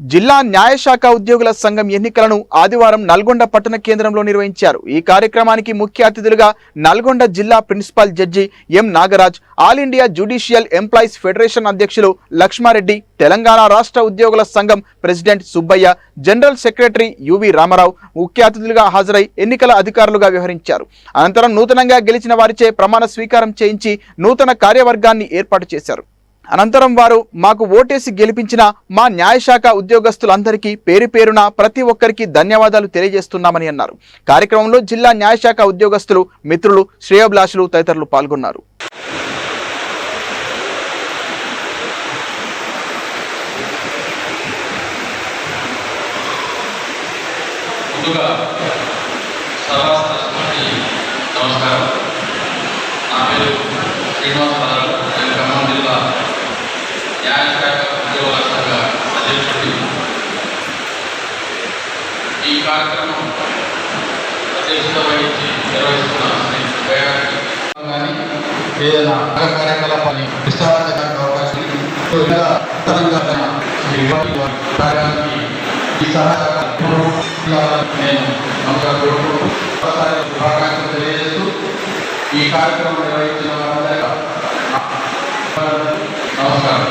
జిల్లా న్యాయశాఖ ఉద్యోగుల సంఘం ఎన్నికలను ఆదివారం నల్గొండ పట్టణ కేంద్రంలో నిర్వహించారు. ఈ కార్యక్రమానికి ముఖ్య అతిథులుగా నల్గొండ జిల్లా principal judge M Nagaraj all India judicial employees federation అధ్యక్షులు లక్ష్మారెడ్డి తెలంగాణ రాష్ట్ర ఉద్యోగుల సంఘం president Subbaiah general secretary UV Ramarao ముఖ్య అతిథులుగా హాజరై ఎన్నికల అధికారులుగా వ్యవహరించారు. అనంతరం నూతనంగా గెలిచిన వారిచే ప్రమాణ స్వీకారం చేయించి నూతన కార్యవర్గాన్ని ఏర్పాటు చేశారు. అనంతరం వారు మాకు ఓటేసి గెలిపించిన మా న్యాయశాఖ ఉద్యోగస్తులందరికీ పేరు పేరున ప్రతి ఒక్కరికి ధన్యవాదాలు తెలియజేస్తున్నామని అన్నారు. కార్యక్రమంలో జిల్లా న్యాయశాఖ ఉద్యోగస్తులు మిత్రులు శ్రేయోభిలాషులు తదితరులు పాల్గొన్నారు. నమస్కారం. నా పేరు శ్రీనివాసరావు న్యాయశాఖ ఈ కార్యక్రమం అధ్యక్షత వహించి నిర్వహిస్తున్న శ్రీ కానీ ఏదైనా కార్యకలాపాన్ని విస్తారించడానికి అవకాశం కార్యానికి ఈ నేను తెలియజేస్తూ ఈ కార్యక్రమం నిర్వహించిన వారందరికీ నమస్కారం.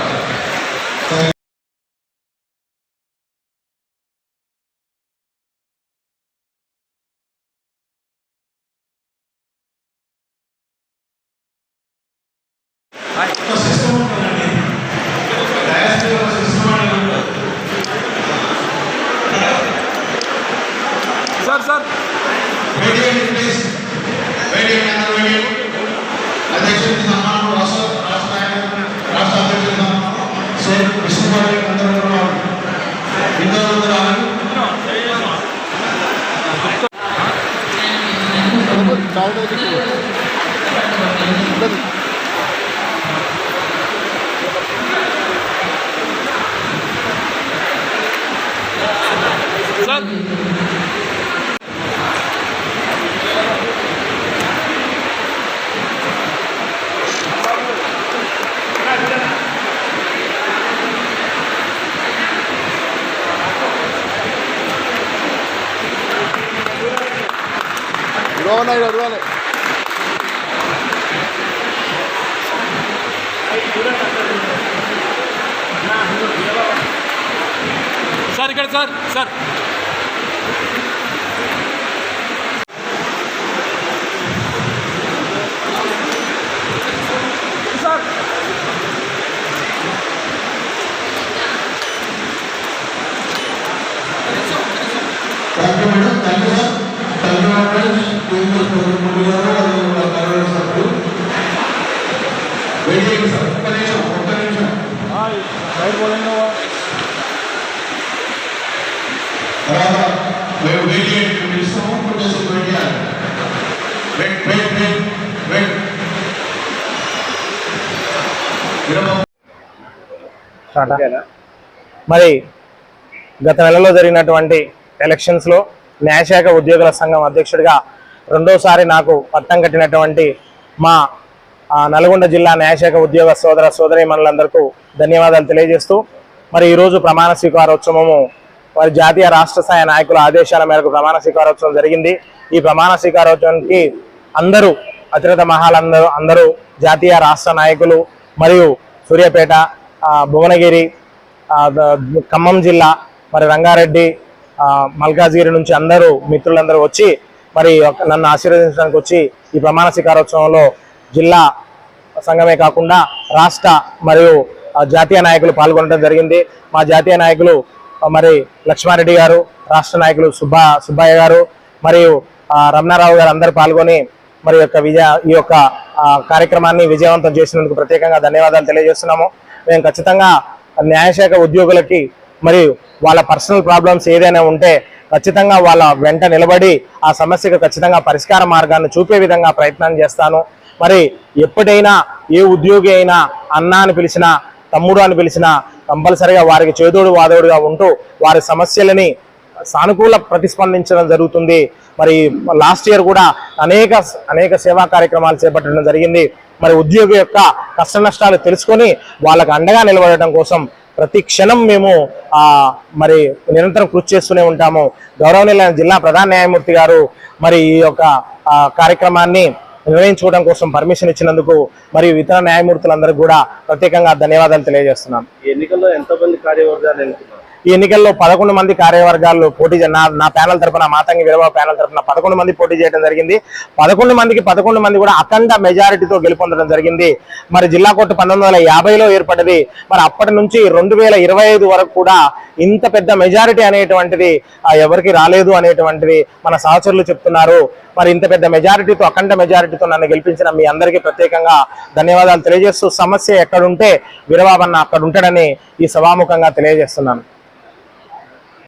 Sir sir. వేడియండి ప్లీజ్ వేడియండి అందరూ వేడియండి అధ్యక్షుడికి సన్మానం రాష్ట్ర రాష్ట్ర తర్వాత మేము వెయిట్ చేయండి మేము ఇస్తాము కొట్టేసి వెయిట్ చేయాలి వెయిట్ వెయిట్ వెయిట్ వెయిట్ విరమం మరి గత నెలలో జరిగినటువంటి ఎలక్షన్స్లో న్యాయశాఖ ఉద్యోగుల సంఘం అధ్యక్షుడిగా రెండోసారి నాకు పట్టం కట్టినటువంటి మా నల్గొండ జిల్లా న్యాయశాఖ ఉద్యోగ సోదర సోదరి మనులందరికీ ధన్యవాదాలు తెలియజేస్తూ మరి ఈరోజు ప్రమాణ స్వీకారోత్సవము వారి జాతీయ రాష్ట్ర స్థాయి నాయకుల ఆదేశాల మేరకు ప్రమాణ స్వీకారోత్సవం జరిగింది. ఈ ప్రమాణ స్వీకారోత్సవానికి అందరూ అతిరథ మహాలందరూ అందరూ జాతీయ రాష్ట్ర నాయకులు మరియు సూర్యాపేట భువనగిరి ఖమ్మం జిల్లా మరి రంగారెడ్డి మల్కాజ్గిరి నుంచి అందరూ మిత్రులందరూ వచ్చి మరి నన్ను ఆశీర్వదించడానికి వచ్చి ఈ ప్రమాణ స్వీకారోత్సవంలో జిల్లా సంఘమే కాకుండా రాష్ట్ర మరియు జాతీయ నాయకులు పాల్గొనడం జరిగింది. మా జాతీయ నాయకులు మరి లక్ష్మారెడ్డి గారు రాష్ట్ర నాయకులు సుబ్బా సుబ్బయ్య గారు మరియు రమణారావు గారు అందరు పాల్గొని మరి యొక్క విజయ ఈ యొక్క కార్యక్రమాన్ని విజయవంతం చేసినందుకు ప్రత్యేకంగా ధన్యవాదాలు తెలియజేస్తున్నాము. మేము ఖచ్చితంగా న్యాయశాఖ ఉద్యోగులకి మరియు వాళ్ళ పర్సనల్ ప్రాబ్లమ్స్ ఏదైనా ఉంటే ఖచ్చితంగా వాళ్ళ వెంట నిలబడి ఆ సమస్యకు ఖచ్చితంగా పరిష్కార మార్గాన్ని చూపే విధంగా ప్రయత్నం చేస్తాను. మరి ఎప్పుడైనా ఏ ఉద్యోగి అయినా అన్న అని పిలిచినా తమ్ముడు అని పిలిచినా కంపల్సరిగా వారికి చేదోడు వాదోడుగా ఉంటూ వారి సమస్యలని సానుకూల ప్రతిస్పందించడం జరుగుతుంది. మరి లాస్ట్ ఇయర్ కూడా అనేక అనేక సేవా కార్యక్రమాలు చేపట్టడం జరిగింది. మరి ఉద్యోగి యొక్క కష్ట నష్టాలు తెలుసుకొని వాళ్ళకు అండగా నిలబడటం కోసం ప్రతి క్షణం మేము ఆ మరి నిరంతరం కృషి చేస్తూనే ఉంటాము. గౌరవనీయులైన జిల్లా ప్రధాన న్యాయమూర్తి గారు మరి ఈ యొక్క కార్యక్రమాన్ని నిర్వహించుకోవడం కోసం పర్మిషన్ ఇచ్చినందుకు మరియు ఇతర న్యాయమూర్తులందరూ కూడా ప్రత్యేకంగా ధన్యవాదాలు తెలియజేస్తున్నాం ఈ ఎన్నికల్లో ఎంతమంది కార్యవర్గాలు ఈ ఎన్నికల్లో పదకొండు మంది కార్యవర్గాలు పోటీ నా నా ప్యానల్ తరపున మాతంగి విరవ ప్యానల్ తరపున పదకొండు మంది పోటీ చేయడం జరిగింది. పదకొండు మందికి పదకొండు మంది కూడా అఖండ మెజారిటీతో గెలుపొందడం జరిగింది. మరి జిల్లా కోర్టు పంతొమ్మిది వందల యాభైలో ఏర్పడింది. మరి అప్పటి నుంచి రెండు వేల ఇరవై ఐదు వరకు కూడా ఇంత పెద్ద మెజారిటీ అనేటువంటిది ఎవరికి రాలేదు అనేటువంటిది మన సహచరులు చెప్తున్నారు. మరి ఇంత పెద్ద మెజారిటీతో అఖండ మెజారిటీతో నన్ను గెలిపించిన మీ అందరికీ ప్రత్యేకంగా ధన్యవాదాలు తెలియజేస్తూ సమస్య ఎక్కడుంటే విరవాబన్న అక్కడ ఉంటాడని ఈ సభాముఖంగా తెలియజేస్తున్నాను.